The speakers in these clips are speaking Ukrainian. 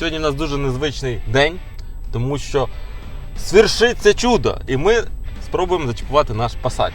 Сьогодні у нас дуже незвичний день, тому що свершиться чудо, і ми спробуємо зачіпувати наш Passat.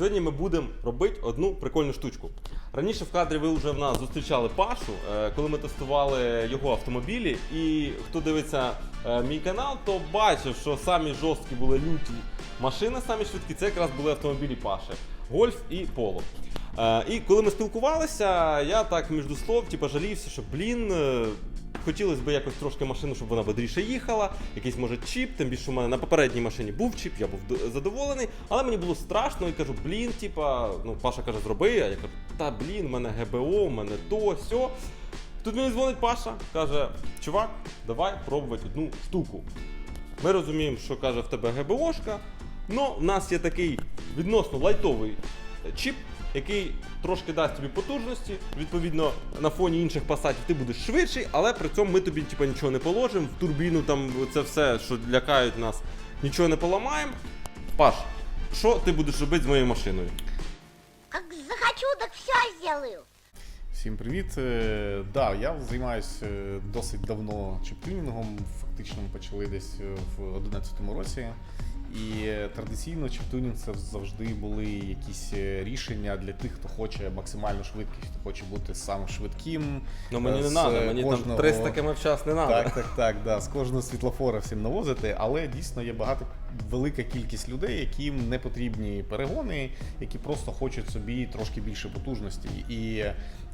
Сьогодні ми будемо робити одну прикольну штучку. Раніше в кадрі ви вже в нас зустрічали Пашу, е, коли ми тестували його автомобілі. І хто дивиться е, мій канал, то бачив, що самі жорсткі були люті машини, самі швидкі, це якраз були автомобілі Паші. Гольф і Поло. Е, І коли ми спілкувалися, я так між слов, типу, жалівся, що блін. Хотілося б якось трошки машину, щоб вона бодріше їхала, якийсь може чіп, тим більше у мене на попередній машині був чіп, я був задоволений, але мені було страшно і кажу, блін, типа, ну Паша каже, зроби, а я кажу, та блін, у мене ГБО, у мене то, сьо. Тут мені дзвонить Паша, каже, чувак, давай пробувати одну штуку. Ми розуміємо, що каже в тебе ГБОшка, але в нас є такий відносно лайтовий чіп, який трошки дасть тобі потужності. Відповідно, на фоні інших пасатів ти будеш швидший, але при цьому ми тобі типу, нічого не положимо. В турбіну там це все, що лякають нас, нічого не поламаємо. Паш, що ти будеш робити з моєю машиною? Как захочу, так все сделаю. Всім привіт. Е, Да, я займаюся досить давно чіптюнінгом. Фактично ми почали десь е, в 2011 році. І е, традиційно чіптюнінг це завжди були якісь е, рішення для тих, хто хоче максимальну швидкість, хто хоче бути самим швидким. Ну мені Е, не з треба, мені там кожного- 300 км в час не треба. Так, так, так, да. З кожного світлофора всім навозити, але дійсно є багато велика кількість людей, яким не потрібні перегони, які просто хочуть собі трошки більше потужності. І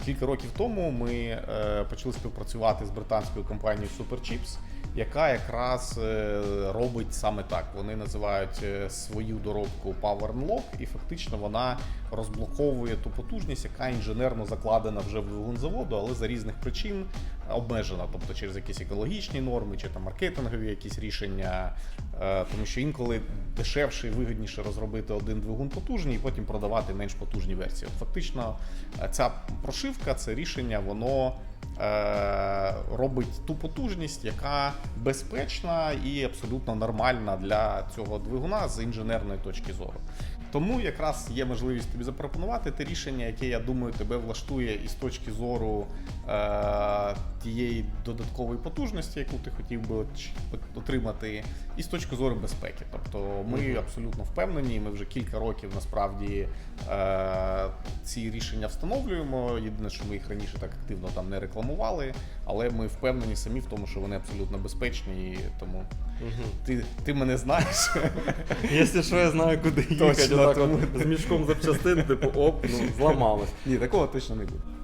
кілька років тому ми е, почали співпрацювати з британською компанією Superchips, яка якраз е, робить саме так. Вони називають е, свою доробку Power Unlock, і фактично вона розблоковує ту потужність, яка інженерно закладена вже в двигун заводу, але за різних причин обмежена, тобто через якісь екологічні норми чи там маркетингові якісь рішення. Е, Тому що інколи дешевше і вигідніше розробити один двигун потужний і потім продавати менш потужні версії. От фактично, ця прошивка, це рішення, воно робить ту потужність, яка безпечна і абсолютно нормальна для цього двигуна з інженерної точки зору. Тому якраз є можливість тобі запропонувати те рішення, яке я думаю тебе влаштує із точки зору е, тієї додаткової потужності, яку ти хотів би отримати, і з точки зору безпеки. Тобто ми абсолютно впевнені. Ми вже кілька років насправді е, ці рішення встановлюємо. Єдине, що ми їх раніше так активно там не рекламували, але ми впевнені самі в тому, що вони абсолютно безпечні, і тому Мгм. ти, ти мене знаєш. Якщо що, я знаю, куди їхати. З мішком запчастин, типу, оп, ну, зламалось. Ні, такого точно не буде.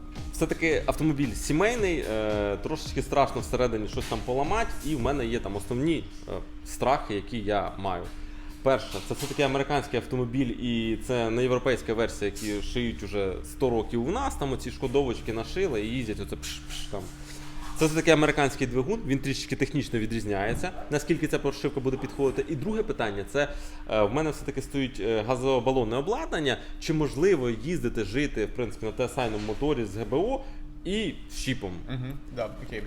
Все-таки автомобіль сімейний, е, трошечки страшно всередині щось там поламати, і в мене є там основні е, страхи, які я маю. Перше, це все-таки американський автомобіль, і це не європейська версія, які шиють уже 100 років у нас. Там оці шкодовочки нашили і їздять оце пш-пш там. Це все-таки американський двигун, він трішки технічно відрізняється. Наскільки ця прошивка буде підходити? І друге питання це е, в мене все-таки стоїть е, газобалонне обладнання. Чи можливо їздити, жити в принципі на тесайному моторі з ГБО і з чіпом? Угу, да, окей.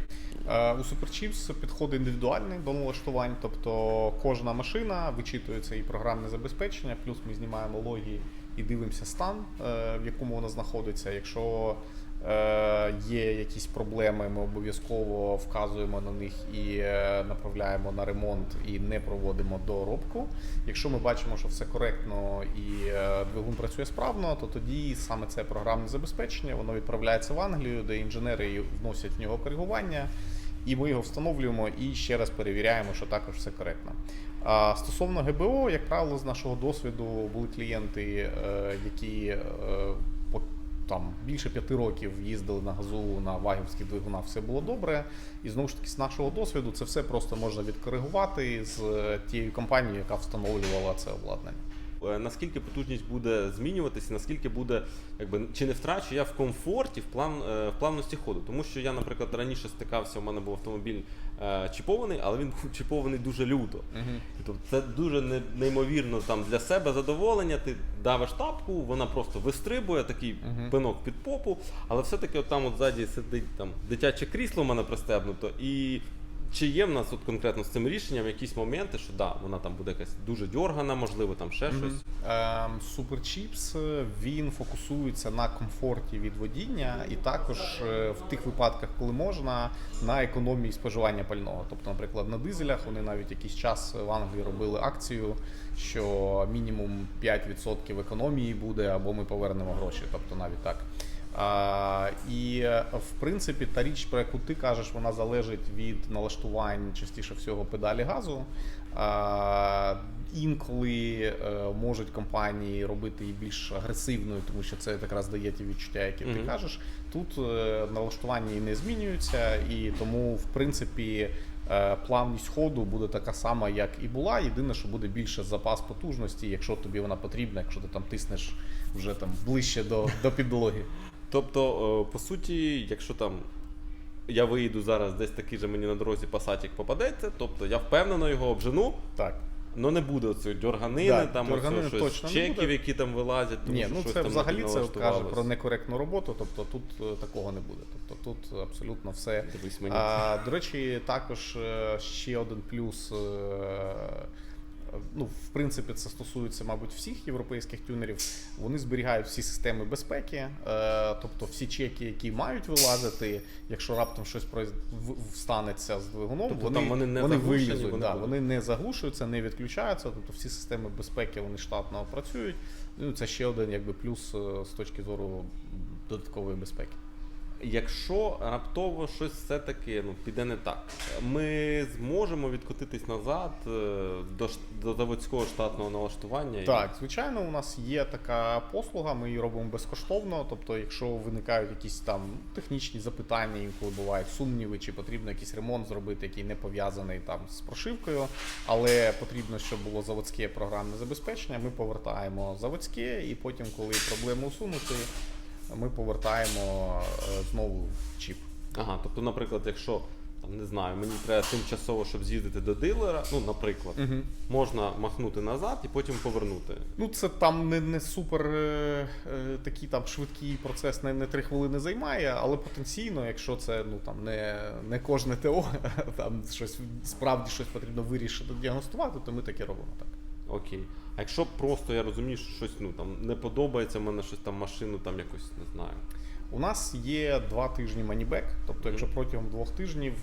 Е, у Superchips підход індивідуальний до налаштувань, тобто кожна машина вичитується і програмне забезпечення, плюс ми знімаємо логи і дивимося стан, е, в якому вона знаходиться. Якщо є якісь проблеми, ми обов'язково вказуємо на них і е, направляємо на ремонт і не проводимо доробку. Якщо ми бачимо, що все коректно і е, двигун працює справно, то тоді саме це програмне забезпечення, воно відправляється в Англію, де інженери вносять в нього коригування. І ми його встановлюємо і ще раз перевіряємо, що також все коректно. А стосовно ГБО, як правило, з нашого досвіду були клієнти, е, які е, там більше п'яти років їздили на газу на вагівських двигунах, все було добре. І знову ж таки, з нашого досвіду, це все просто можна відкоригувати з е, тією компанією, яка встановлювала це обладнання. Е, Наскільки потужність буде змінюватися, наскільки буде, якби чи не втрачу я в комфорті, в план е, в плавності ходу. Тому що я, наприклад, раніше стикався, у мене був автомобіль е, чіпований, але він був чіпований дуже люто. Мгм. Тобто це дуже не- неймовірно там для себе задоволення. Ти давиш тапку, вона просто вистрибує, такий Мгм. пинок під попу, але все-таки от там от ззаді сидить там дитяче крісло в мене пристебнуто. І чи є в нас от конкретно з цим рішенням якісь моменти, що да, вона там буде якась дуже дьоргана, можливо, там ще щось. Ем, Super Chips, е, він фокусується на комфорті від водіння і також е, в тих випадках, коли можна, на економії споживання пального. Тобто, наприклад, на дизелях вони навіть якийсь час в Англії робили акцію, що мінімум 5% економії буде, або ми повернемо гроші. Тобто навіть так. А, і в принципі та річ, про яку ти кажеш, вона залежить від налаштувань частіше всього педалі газу. А, інколи е, можуть компанії робити її більш агресивною, тому що це якраз дає ті відчуття, які ти кажеш. Тут е, налаштування і не змінюються, і тому, в принципі, е, плавність ходу буде така сама, як і була. Єдине, що буде більше запас потужності, якщо тобі вона потрібна, якщо ти там тиснеш вже там ближче до, до підлоги. Тобто, е, по суті, якщо там я виїду зараз десь такий же мені на дорозі пасатік попадеться, тобто я впевнено його обжену, Так. але не буде цієї дьорганини, Да, там дьорганини щось точно не чеків, буде. які там вилазять, тому Ні, що ну щось це там взагалі це каже про некоректну роботу, тобто тут е, такого не буде. Тобто тут абсолютно все. Дивись мені. А, до речі, також е, ще один плюс. Ну, в принципі, це стосується, мабуть, всіх європейських тюнерів. Вони зберігають всі системи безпеки, е, тобто всі чеки, які мають вилазити, якщо раптом щось в- з двигуном, Тобто вони, там вони не вони вилізуть. вони да, вони не заглушуються, не відключаються. Тобто всі системи безпеки вони штатно працюють. Ну, це ще один якби плюс е, з точки зору додаткової безпеки. Якщо раптово щось все-таки ну, піде не так, ми зможемо відкотитись назад е, до, до заводського штатного налаштування. Так, звичайно, у нас є така послуга, ми її робимо безкоштовно. Тобто, якщо виникають якісь там технічні запитання, інколи бувають сумніви, чи потрібно якийсь ремонт зробити, який не пов'язаний там з прошивкою, але потрібно, щоб було заводське програмне забезпечення. Ми повертаємо заводське, і потім, коли проблеми усунуті, ми повертаємо е, знову чіп. Ага, тобто, наприклад, якщо там не знаю, мені треба тимчасово, щоб з'їздити до дилера, ну, наприклад, Угу. можна махнути назад і потім повернути. Ну, це там не, не супер е, е, такий там швидкий процес, не, не три хвилини займає, але потенційно, якщо це ну там не, не кожне ТО, там щось справді щось потрібно вирішити, діагностувати, то ми таке робимо так. Окей. А якщо просто я розумію, що щось ну там не подобається, в мене щось там машину там якось не знаю. У нас є два тижні манібек, тобто, якщо протягом двох тижнів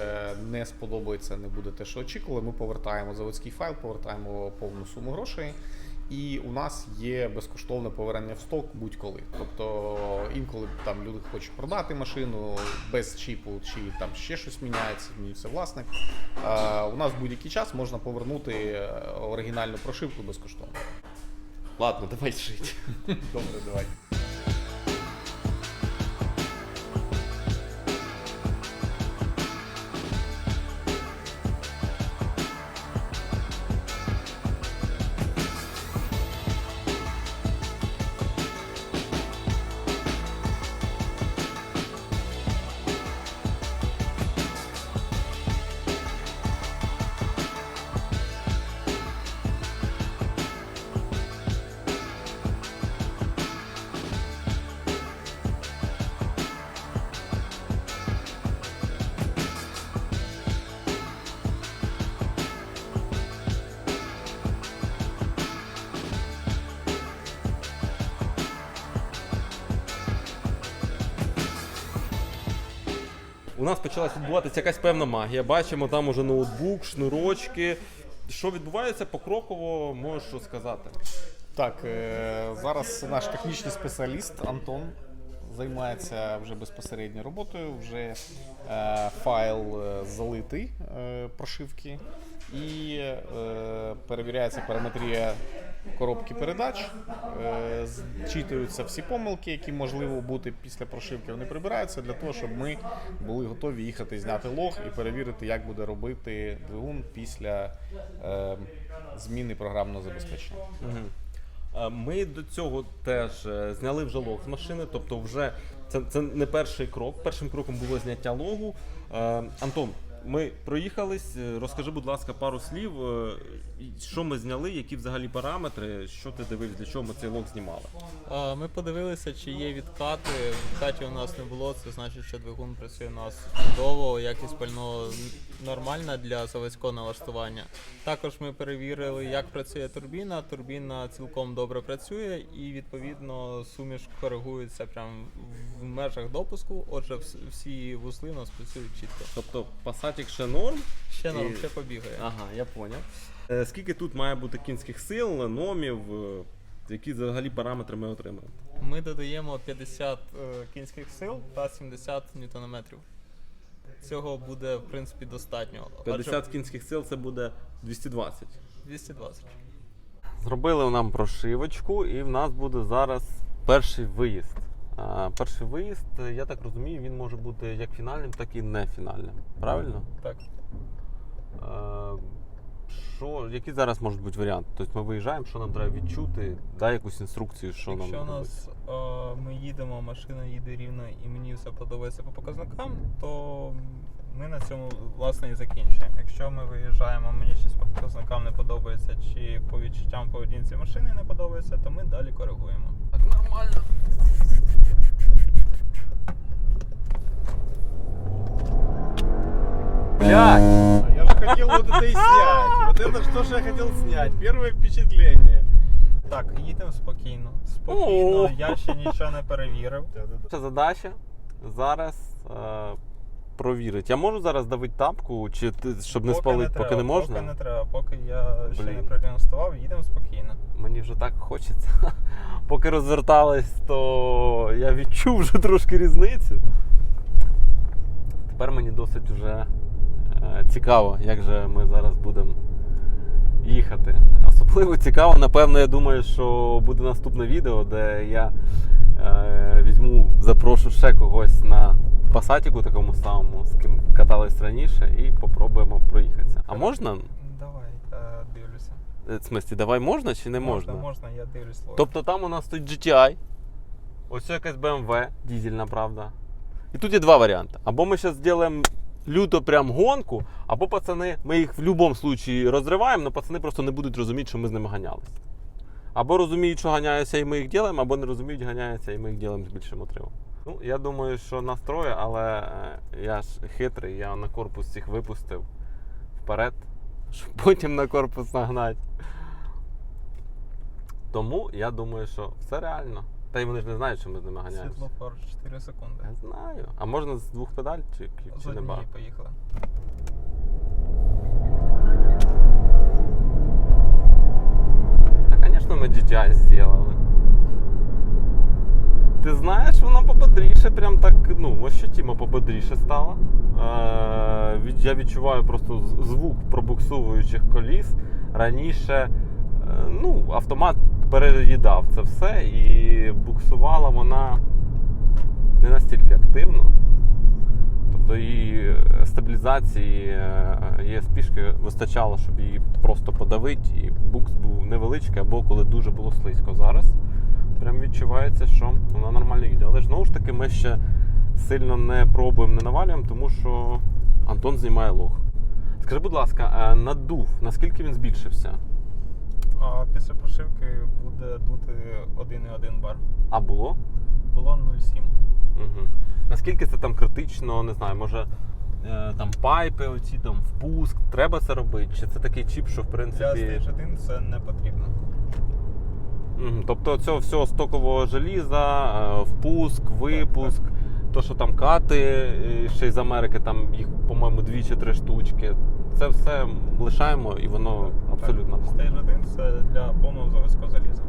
е, не сподобається, не буде те, що очікували, ми повертаємо заводський файл, повертаємо повну суму грошей. І у нас є безкоштовне повернення в сток будь-коли. Тобто інколи там люди хочуть продати машину без чіпу, чи там ще щось міняється, змінюється власник. А у нас в будь-який час можна повернути е, оригінальну прошивку безкоштовно. Ладно, давай жити. Добре, давай. У нас почалась відбуватися якась певна магія. Бачимо там уже ноутбук, шнурочки. Що відбувається покроково, можеш розказати. Так, е, зараз наш технічний спеціаліст Антон займається вже безпосередньо роботою. Вже е, файл е, залитий прошивки і перевіряється параметрія коробки передач, е, зчитуються всі помилки, які можливо бути після прошивки. Вони прибираються для того, щоб ми були готові їхати, зняти лог і перевірити, як буде робити двигун після е, зміни програмного забезпечення. Е, Ми до цього теж зняли вже лог з машини, тобто вже це, це не перший крок. Першим кроком було зняття логу. Антон, ми проїхались. Е, Розкажи, будь ласка, пару слів. е, Що ми зняли, які взагалі параметри, що ти дивився, для чого ми цей лог знімали? Ми подивилися, чи є відкати. Відкатів у нас не було. Це значить, що двигун працює у нас чудово, якість пального нормальна для заводського налаштування. Також ми перевірили, як працює турбіна. Турбіна цілком добре працює, і відповідно суміш коригується прямо в межах допуску. Отже, всі вузли у нас працюють чітко. Тобто Passatик ще норм. Ще норм, І- ще побігає. Ага, я поняв. Е, Скільки тут має бути кінських сил, номів, е, які взагалі параметри ми отримаємо? Ми додаємо 50 е, кінських сил та 70 ньютонометрів. Цього буде в принципі достатньо. Адже 50 кінських сил це буде 220. 220. Зробили нам прошивочку, і в нас буде зараз перший виїзд. Перший виїзд, я так розумію, він може бути як фінальним, так і не фінальним. Правильно? Так. Що, які зараз можуть бути варіанти? Тобто ми виїжджаємо, що нам треба відчути, дай якусь інструкцію, що Якщо нам нас е, ми їдемо, машина їде рівно і мені все подобається по показникам, то ми на цьому власне і закінчуємо. Якщо ми виїжджаємо, мені щось по показникам не подобається, чи по відчуттям поведінці машини не подобається, то ми далі коригуємо. Так нормально. Блядь! Я же хотел вот это и снять. Вот это что же я хотел снять. Первое впечатление. Так, їдемо спокійно. Спокійно, я ще нічого не перевірив. Наша задача зараз е, провірити. Я можу зараз давити тапку, чи ти, щоб не Поки спалити, треба, поки не можна? Поки не треба, поки я ще не Блін. продемонстрував, їдемо спокійно. Мені вже так хочеться. Поки розвертались, то я відчув вже трошки різницю. Тепер мені досить вже е, цікаво, як же ми зараз будемо їхати. Особливо цікаво, напевно, я думаю, що буде наступне відео, де я е, візьму, запрошу ще когось на пасатіку такому самому, з ким катались раніше, і попробуємо проїхатися. А можна? Давай, е, дивлюся. Е, В смислі, давай можна чи не можна? Можна, можна, я дивлюсь. Тобто там у нас стоїть GTI, ось якась BMW, дізельна, правда. І тут є два варіанти. Або ми зараз зробимо люто прям гонку, або пацани, ми їх в будь-якому випадку розриваємо, але пацани просто не будуть розуміти, що ми з ними ганялись. Або розуміють, що ганяються і ми їх робимо, або не розуміють, ганяються і ми їх робимо з більшим отривом. Ну, я думаю, що настрою, але е, я ж хитрий, я на корпус цих випустив вперед, щоб потім на корпус нагнати. Тому я думаю, що все реально. Та й вони ж не знають, що ми з ними ганяємося. Світлофор 4 секунди. Я знаю. А можна з двох педаль чи, З чи не однієї багато? поїхали. Та, звісно, ми GTI зробили. Ти знаєш, вона пободріше, прям так, ну, ощутимо пободріше стала. Е, я відчуваю просто звук пробуксовуючих коліс. Раніше е, ну, автомат переїдав це все і буксувала вона не настільки активно. Тобто її стабілізації е, ESP-шки вистачало, щоб її просто подавити, і букс був невеличкий, або коли дуже було слизько. Зараз прям відчувається, що вона нормально їде. Але ж знову ж таки, ми ще сильно не пробуємо, не навалюємо, тому що Антон знімає лог. Скажи, будь ласка, е, надув, наскільки він збільшився? А після прошивки буде дути 1,1 бар. А було? Було 0,7. Угу. Наскільки це там критично, не знаю, може е, там пайпи, оці там впуск, треба це робити? Чи це такий чіп, що в Для принципі. Stage 1 це не потрібно. Тобто цього всього стокового желіза, е, впуск, випуск, то, що там кати е, ще й з Америки, там їх, по-моєму, дві чи три штучки. Це все лишаємо і воно абсолютно. Stage 1 це для повного заводського заліза.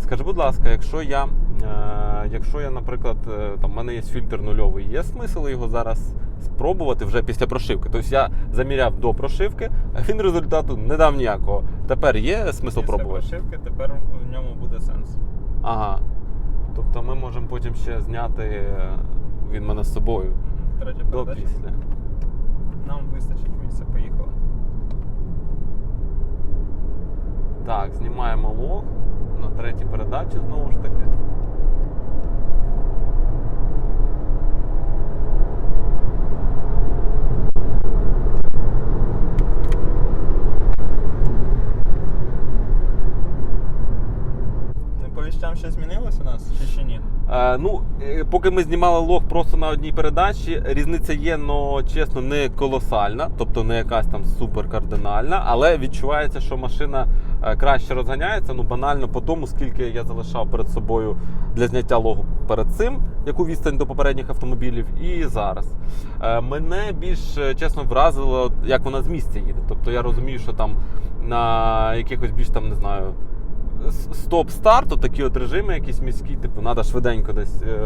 Скажи, будь ласка, якщо я, е, якщо я, наприклад, е, там в мене є фільтр нульовий, є смисл його зараз спробувати вже після прошивки? Тобто я заміряв до прошивки, а він результату не дав ніякого. Тепер є смисл Після пробувати? прошивки тепер в ньому буде сенс. Ага. Тобто ми можемо потім ще зняти е, він мене з собою Третя до передача. після. Нам вистачить місця, поїхали. Так, знімаємо лог на третій передачі знову ж таки. Щось змінилось у нас чи ще ні? Е, ну, е, поки ми знімали лог просто на одній передачі, різниця є, але чесно, не колосальна, тобто не якась там супер кардинальна, але відчувається, що машина е, краще розганяється. Ну, банально по тому, скільки я залишав перед собою для зняття логу перед цим, яку відстань до попередніх автомобілів, і зараз. Е, мене більш е, чесно вразило, як вона з місця їде. Тобто я розумію, що там на якихось більш там не знаю стоп-старту, такі от режими, якісь міські, типу, треба швиденько десь е,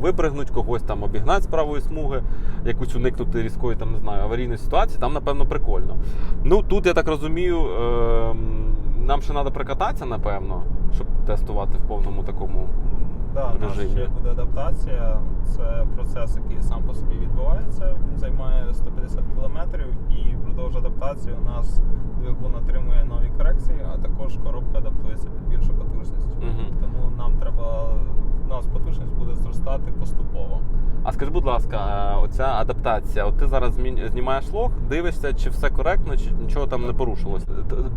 випригнути, когось там обігнати з правої смуги, якусь уникнути різкої, там, не знаю, аварійної ситуації, там, напевно, прикольно. Ну, тут, я так розумію, е, нам ще треба прикататися, напевно, щоб тестувати в повному такому. Да, у нас режимі. ще буде адаптація. Це процес, який сам по собі відбувається. Він займає 150 км і впродовж адаптації у нас двигун отримує нові корекції, а також коробка адаптується під більшу потужність. Мгм. Тому нам треба у нас потужність буде зростати поступово. А скажи, будь ласка, оця адаптація, от ти зараз знімаєш лог, дивишся, чи все коректно, чи нічого там не порушилось.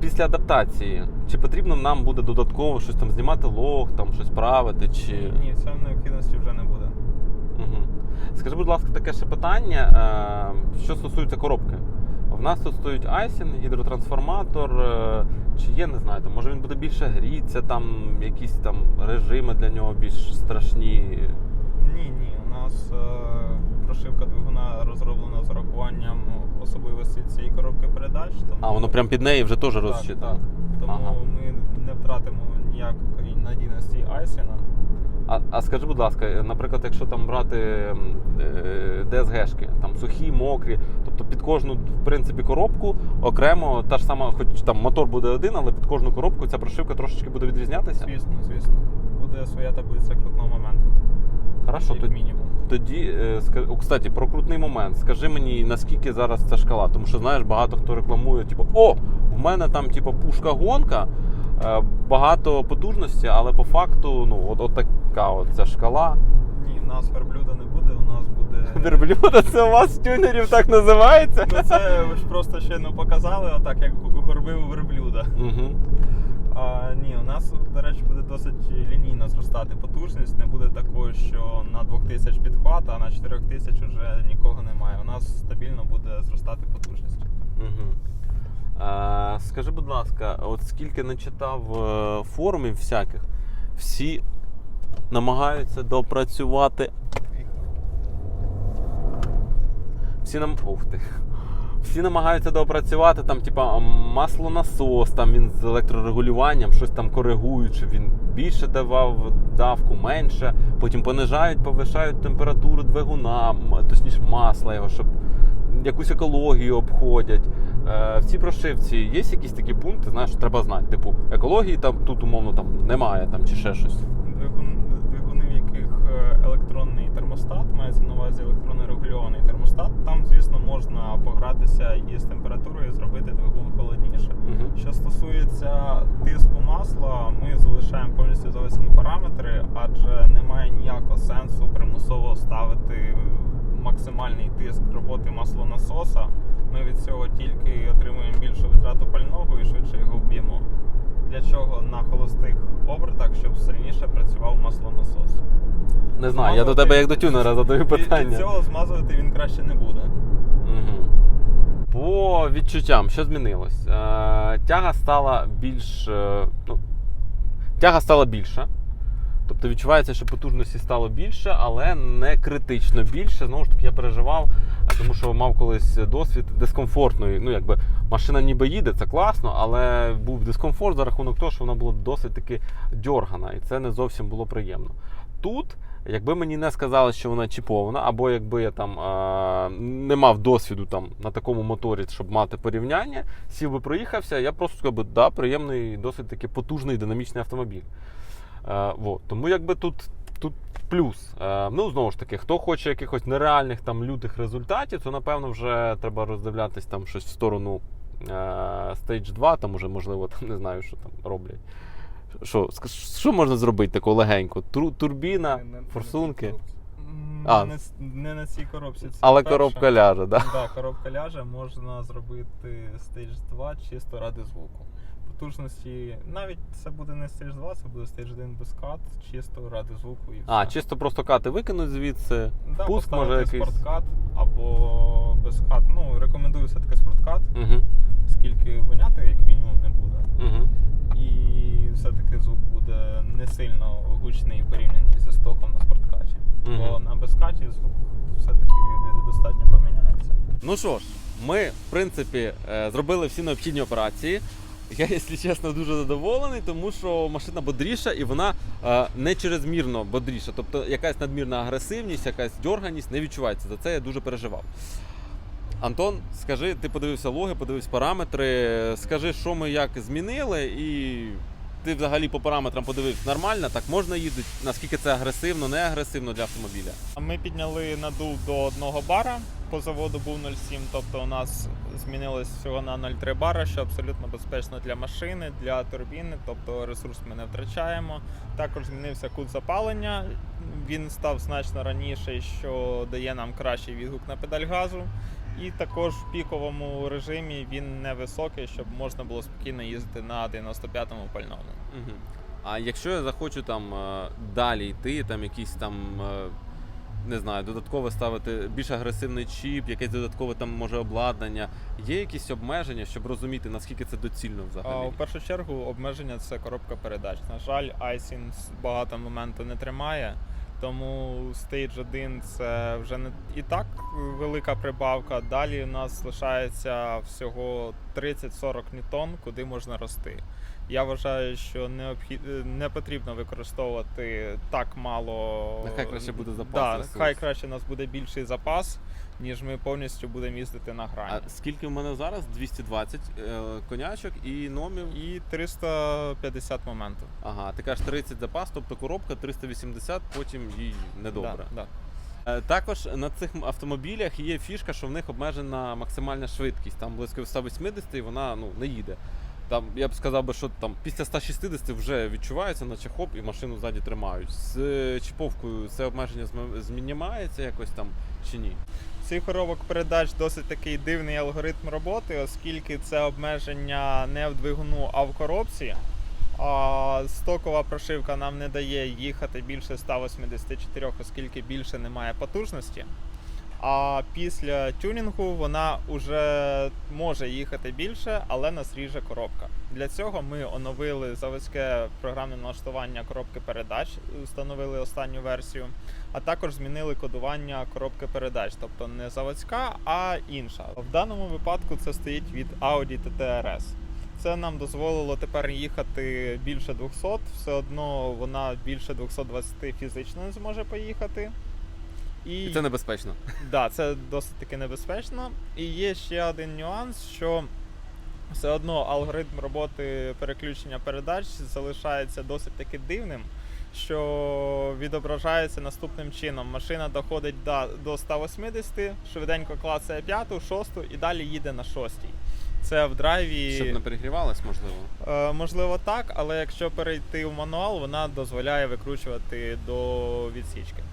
Після адаптації, чи потрібно нам буде додатково щось там знімати лог, там щось правити, чи. Ні, цієї необхідності вже не буде. Угу. Скажи, будь ласка, таке ще питання, е, що стосується коробки. В нас тут стоїть айсін, гідротрансформатор. е, Чи є, не знаю, там, може він буде більше грітися, там якісь там режими для нього більш страшні. Ні, ні. У нас е, прошивка двигуна розроблена з урахуванням особливостей цієї коробки передач. Тому... А, воно прям під неї вже теж так, так. Тому Ага. ми не втратимо ніякої надійності Айсіна. А, а скажи, будь ласка, е, наприклад, якщо там брати е, ДСГшки, там сухі, мокрі, тобто під кожну в принципі коробку окремо, та ж сама, хоч там мотор буде один, але під кожну коробку ця прошивка трошечки буде відрізнятися. Звісно, звісно. Буде своя таблиця крутного моменту. Хорошо, як тоді, мінімум. тоді е, о, кстати, про крутний момент. Скажи мені, наскільки зараз ця шкала? Тому що знаєш, багато хто рекламує, типу, о, в мене там типу, пушка гонка, е, багато потужності, але по факту, ну, от, от така от ця шкала. Ні, в нас верблюда не буде, у нас буде. Верблюда, це у вас тюнерів так називається? Ну це ви ж просто ще не показали, отак, як горби у верблюда. Угу. А, ні, у нас, до речі, буде досить лінійно зростати потужність. Не буде такого, що на 2000 підхват, а на 4000 вже нікого немає. У нас стабільно буде зростати потужність. Угу. Скажи, будь ласка, от скільки не читав е, форумів всяких, всі намагаються допрацювати. Всі нам. Ух ти. Всі намагаються доопрацювати там, типа, маслонасос, там він з електрорегулюванням, щось там коригують, щоб він більше давав давку, менше. Потім понижають, повишають температуру двигуна, точніше масла його, щоб якусь екологію обходять. Е, в цій прошивці є якісь такі пункти, знаєш, треба знати. Типу, екології там тут умовно там немає там, чи ще щось. Двигун, двигуни, в яких е, електронний термостат, мається на увазі електронно регульований термостат. Там, звісно, можна погратися із температурою і зробити двигун холодніше. Угу. Що стосується тиску масла, ми залишаємо повністю заводські параметри, адже немає ніякого сенсу примусово ставити максимальний тиск роботи маслонасоса. Ми від цього тільки отримуємо більшу витрату пального і швидше його вб'ємо. Для чого на холостих обертах, щоб сильніше працював маслонасос. Не знаю, я до тебе як до тюнера задаю питання. Від цього змазувати він краще не буде. Угу. По відчуттям, що змінилось? Е, тяга стала більш. е, ну, тяга стала більша. Тобто відчувається, що потужності стало більше, але не критично більше. Знову ж таки, я переживав, тому що мав колись досвід дискомфортної. Ну, якби машина ніби їде, це класно, але був дискомфорт за рахунок того, що вона була досить таки дьоргана, і це не зовсім було приємно. Тут, якби мені не сказали, що вона чіпована, або якби я там не мав досвіду там на такому моторі, щоб мати порівняння, сів би проїхався, я просто сказав би, да, приємний, досить таки потужний динамічний автомобіль. Е, вот. Тому якби тут, тут плюс. Е, ну, знову ж таки, хто хоче якихось нереальних там лютих результатів, то напевно вже треба роздивлятись там щось в сторону е, Stage 2, там уже можливо там не знаю, що там роблять. Що, що можна зробити такого легенько? Турбіна, форсунки. А. Не, не на цій коробці. це Але перше. коробка ляже, да? Так, коробка ляже, можна зробити Stage 2 чисто ради звуку. Потужності. Навіть це буде не Stage 2, це буде Stage 1 без кат, чисто ради звуку і все. А, чисто просто кати викинуть звідси. да, пуск може якийсь. спорткат або без кат. Ну, рекомендую все-таки спорткат, Угу. оскільки воняти як мінімум не буде. Угу. І все-таки звук буде не сильно гучний в порівнянні зі стоком на спорткаті. Бо на безкаті звук все-таки достатньо поміняється. Ну що ж, ми, в принципі, е, зробили всі необхідні операції. Я, якщо чесно, дуже задоволений, тому що машина бодріша і вона е, не черезмірно бодріша. Тобто якась надмірна агресивність, якась дьорганість не відчувається. За це я дуже переживав. Антон, скажи, ти подивився логи, подивився параметри. Скажи, що ми як змінили, і ти взагалі по параметрам подивився нормально, так можна їздити, наскільки це агресивно, не агресивно для автомобіля. Ми підняли надув до 1 бара. По заводу був 0,7, тобто у нас змінилось всього на 0,3 бара, що абсолютно безпечно для машини, для турбіни, тобто ресурс ми не втрачаємо. Також змінився кут запалення. Він став значно раніше, що дає нам кращий відгук на педаль газу. І також в піковому режимі він невисокий, щоб можна було спокійно їздити на 95-му пальному. А якщо я захочу там е, далі йти, там якісь там. Не знаю, додатково ставити більш агресивний чіп, якесь додаткове там може обладнання. Є якісь обмеження, щоб розуміти, наскільки це доцільно А, взагалі? у першу чергу обмеження це коробка передач. На жаль, iSINS багато моменту не тримає. Тому Stage 1 це вже не і так велика прибавка. Далі у нас лишається всього 30-40 ньютон, куди можна рости. Я вважаю, що необхід... не потрібно використовувати так мало. Нехай краще буде запас Да, хай краще у нас буде більший запас, ніж ми повністю будемо їздити на грані. А скільки в мене зараз? 220 е, конячок і номів. І 350 моменту. Ага, ти кажеш 30 запас, тобто коробка 380, потім їй недобре. Да, да. Е, Також на цих автомобілях є фішка, що в них обмежена максимальна швидкість. Там близько 180 і вона ну, не їде. Там, я б сказав би, що там після 160 вже відчувається, наче хоп, і машину ззаді тримають. З е, чіповкою це обмеження зм- змінюється якось там чи ні? Цих коробок передач досить такий дивний алгоритм роботи, оскільки це обмеження не в двигуну, а в коробці. А стокова прошивка нам не дає їхати більше 184, оскільки більше немає потужності. А після тюнінгу вона вже може їхати більше, але нас ріже коробка. Для цього ми оновили заводське програмне налаштування коробки передач, встановили останню версію, а також змінили кодування коробки передач, тобто не заводська, а інша. В даному випадку це стоїть від Audi TT RS. Це нам дозволило тепер їхати більше 200, все одно вона більше 220 фізично не зможе поїхати. І це небезпечно. Да, це досить таки небезпечно. І є ще один нюанс, що все одно алгоритм роботи переключення передач залишається досить таки дивним, що відображається наступним чином. Машина доходить до, до 180, швиденько клацає п'яту, шосту і далі їде на шостій. Це в драйві. Щоб не перегрівалось, можливо. Е, можливо, так, але якщо перейти в мануал, вона дозволяє викручувати до відсічки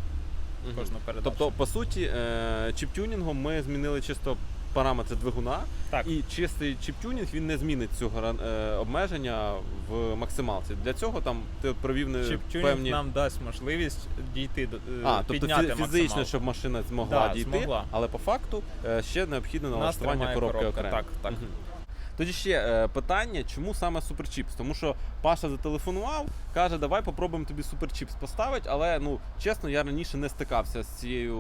Мгм. кожну передачу. Тобто, по суті, е, чіп-тюнінгом ми змінили чисто параметри двигуна, так. і чистий чіп-тюнінг він не змінить цього е, обмеження в максималці. Для цього там ти провів не Чіп-тюнінг певні. нам дасть можливість дійти до е, А, тобто підняти фі- фізично, максималку. щоб машина змогла Да, дійти, змогла. але по факту ще необхідне налаштування коробки окремо. так, так. Мгм. Тоді ще е, питання, чому саме суперчіпс? Тому що Паша зателефонував, каже, давай попробуємо тобі суперчіпс поставити, але ну чесно, я раніше не стикався з цією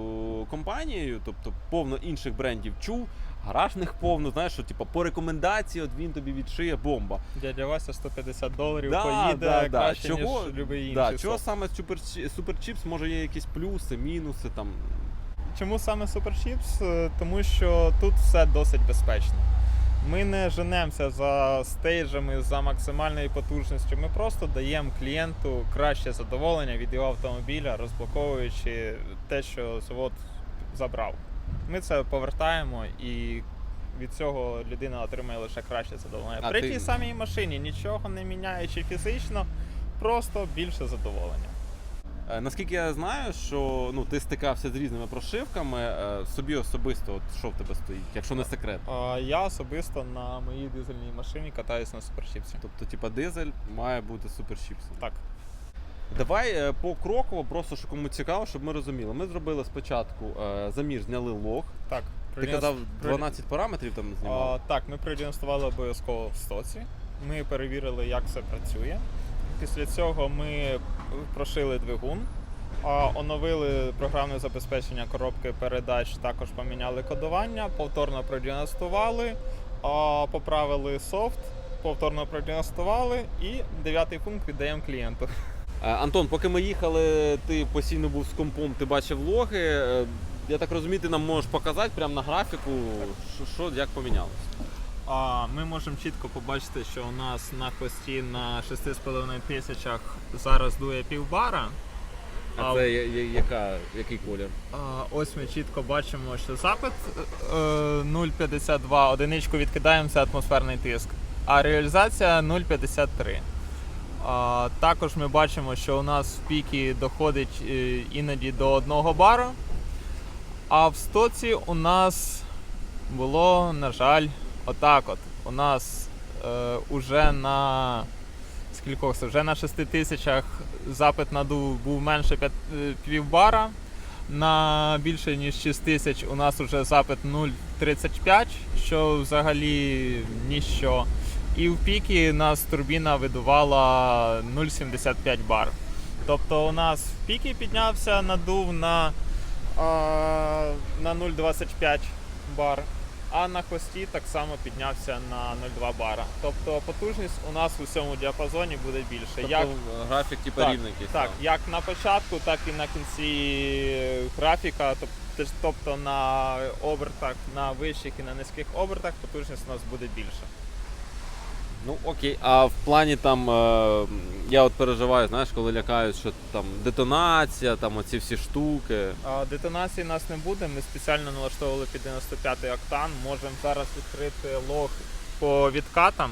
компанією, тобто повно інших брендів чув. Гаражних повно, знаєш, що типу, по рекомендації от він тобі відшиє бомба. Дядя Вася 150 доларів Да, поїде да, да. краще, Чого, ніж будь-який інший. да, чого саме Superchips, може є якісь плюси, мінуси там. Чому саме Chips? Е, Тому що тут все досить безпечно. Ми не женемося за стейджами, за максимальною потужністю. Ми просто даємо клієнту краще задоволення від його автомобіля, розблоковуючи те, що завод забрав. Ми це повертаємо і від цього людина отримає лише краще задоволення. А При ти- тій самій машині, нічого не міняючи фізично, просто більше задоволення. Е, Наскільки я знаю, що ну ти стикався з різними прошивками, е, собі особисто, от що в тебе стоїть, якщо не секрет. Я особисто на моїй дизельній машині катаюсь на суперчіпсі. Тобто, типа, дизель має бути суперчіпсом. Так. Давай е, покроково, просто що кому цікаво, щоб ми розуміли. Ми зробили спочатку замір, зняли лог. Так. Ти казав 12 параметрів там знімав. А, так, ми продемонстрували обов'язково в стоці. Ми перевірили, як все працює. Після цього ми прошили двигун, оновили програмне забезпечення коробки передач, також поміняли кодування, повторно продіагностували, поправили софт, повторно продіагностували і дев'ятий пункт віддаємо клієнту. Е, Антон, поки ми їхали, ти постійно був з компом, ти бачив логи. Е, Я так розумію, ти нам можеш показати прямо на графіку, що, як помінялося. А, ми можемо чітко побачити, що у нас на хвості на 6,5 тисячах зараз дує півбара. А А це я- я- яка, який колір? А, ось ми чітко бачимо, що запит е, 0,52, одиничку відкидаємо, це атмосферний тиск, а реалізація 0,53. А, також ми бачимо, що у нас в піки доходить е, іноді до 1 бара, а в стоці у нас було, на жаль, отак от. У нас е, уже на скількох? Вже на 6 тисячах запит на дув був менше п'ят- е, півбара. На більше ніж 6 тисяч у нас вже запит 0,35, що взагалі ніщо. І в піки нас турбіна видувала 0,75 бар. Тобто у нас в піки піднявся надув на, на 0,25 бар, а на хвості так само піднявся на 0,2 бара. Тобто потужність у нас у цьому діапазоні буде більше. Тобто Як графік типу так. Так, як на початку, так і на кінці графіка. Тобто на обертах, на вищих і на низьких обертах потужність у нас буде більша. Ну окей, а в плані там е, я от переживаю, знаєш, коли лякають, що там детонація, там оці всі штуки. А, детонації нас не буде. Ми спеціально налаштовували під 95 октан. Можемо зараз відкрити лог по відкатам.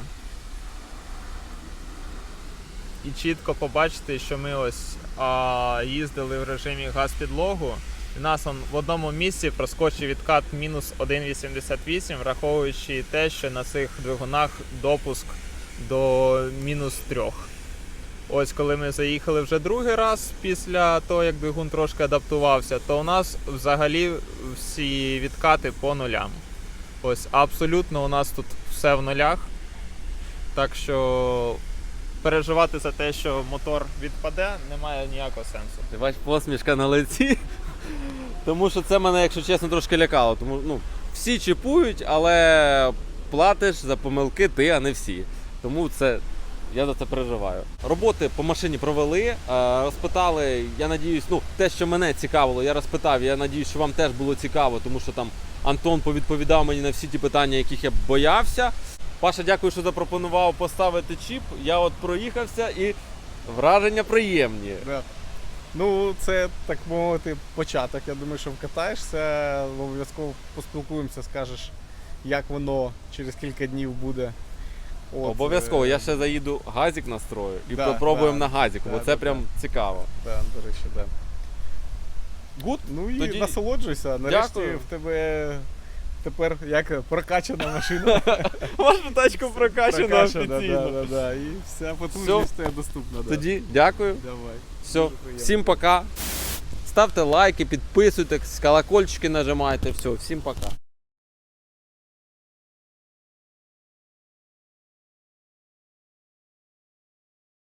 І чітко побачити, що ми ось а, їздили в режимі газ підлогу. У нас он в одному місці проскочив відкат мінус 1,88, враховуючи те, що на цих двигунах допуск до мінус 3. Ось коли ми заїхали вже другий раз після того, як двигун трошки адаптувався, то у нас взагалі всі відкати по нулям. Ось абсолютно у нас тут все в нулях. Так що переживати за те, що мотор відпаде, немає ніякого сенсу. Ти бачиш посмішка на лиці. Тому що це мене, якщо чесно, трошки лякало. Тому ну, всі чіпують, але платиш за помилки ти, а не всі. Тому це. Я за це переживаю. Роботи по машині провели, е, розпитали. Я надіюсь, ну те, що мене цікавило, я розпитав. Я надіюсь, що вам теж було цікаво, тому що там Антон повідповідав мені на всі ті питання, яких я боявся. Паша, дякую, що запропонував поставити чіп. Я от проїхався і враження приємні. Да. Ну, це так мовити початок. Я думаю, що вкатаєшся, обов'язково поспілкуємося, скажеш, як воно через кілька днів буде. От, Обов'язково, е, я ще заїду газик настрою і Да, попробуємо да, на газику, да, бо це да, прям цікаво. Да, до речі, да. Гуд? Ну і Тоді- насолоджуйся. Нарешті Дякую. в тебе тепер як прокачана машина. Ваша тачка прокачана Прокачана, да, офіційно. да, да. І вся потужність тебе доступна. Да. Тоді дякую. Давай. Все, всім пока. Ставте лайки, підписуйтесь, колокольчики нажимайте. Все, всім пока.